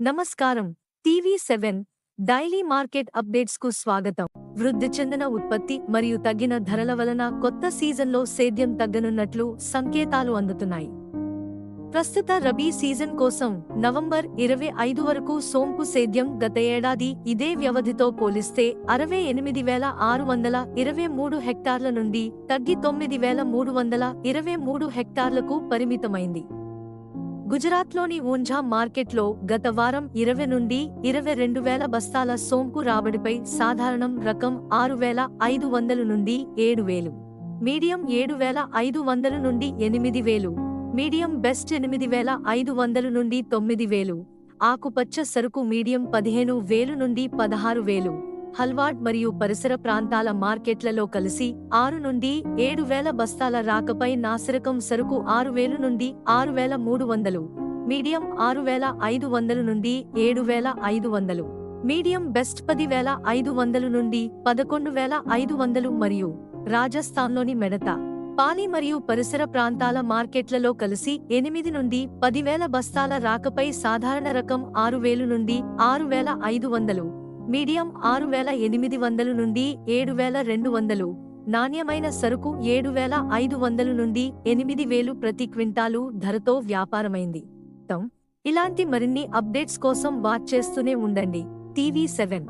నమస్కారం. TV seven daily market అప్డేట్స్కు స్వాగతం. వృద్ధి చెందిన ఉత్పత్తి మరియు తగ్గిన ధరల వలన కొత్త సీజన్లో సేద్యం తగ్గనున్నట్లు సంకేతాలు అందుతున్నాయి. ప్రస్తుత రబీ సీజన్ కోసం నవంబర్ ఇరవై ఐదు వరకు సోంపు సేద్యం గత ఏడాది ఇదే వ్యవధితో పోలిస్తే అరవై ఎనిమిది వేల ఆరు వందల ఇరవై మూడు హెక్టార్ల నుండి తగ్గి తొమ్మిది వేల మూడు వందల ఇరవై మూడు హెక్టార్లకు పరిమితమైంది. గుజరాత్లోని ఊంఝా మార్కెట్లో గత వారం ఇరవై నుండి ఇరవై రెండు వేల బస్తాల సోంపు రాబడిపై సాధారణం రకం ఆరు వేల ఐదు వందలు నుండి ఏడు వేలు. మీడియం ఏడు వేల ఐదు వందల నుండి ఎనిమిది వేలు. మీడియం బెస్ట్ ఎనిమిది వేల ఐదు వందలు నుండి తొమ్మిది వేలు. ఆకుపచ్చ సరుకు మీడియం పదిహేను వేలు నుండి పదహారు వేలు. హల్వాడ్ మరియు పరిసర ప్రాంతాల మార్కెట్లలో కలిసి ఆరు నుండి ఏడు వేల బస్తాల రాకపై నాసిరకం సరుకు ఆరు వేలు నుండి ఆరు వేల మూడు వందలు మీడియం ఆరు వేల ఐదు వందలు నుండి ఏడు వేల ఐదు వందలు మీడియం బెస్ట్ పది వేల ఐదు వందలు నుండి పదకొండు వేల ఐదు వందలు మరియు రాజస్థాన్లోని మెడత పాలి మరియు పరిసర ప్రాంతాల మార్కెట్లలో కలిసి ఎనిమిది నుండి పదివేల బస్తాల రాకపై సాధారణ రకం ఆరు వేలు నుండి ఆరు వేల ఐదు వందలు మీడియం ఆరు వేల ఎనిమిది వందలు నుండి ఏడు వేల రెండు వందలు. నాణ్యమైన సరుకు ఏడు వేల ఐదు వందలు నుండి ఎనిమిది వేలు ప్రతి క్వింటాలు ధరతో వ్యాపారమైంది. ఇలాంటి మరిన్ని అప్డేట్స్ కోసం వాచ్ చేస్తూనే ఉండండి. TV seven.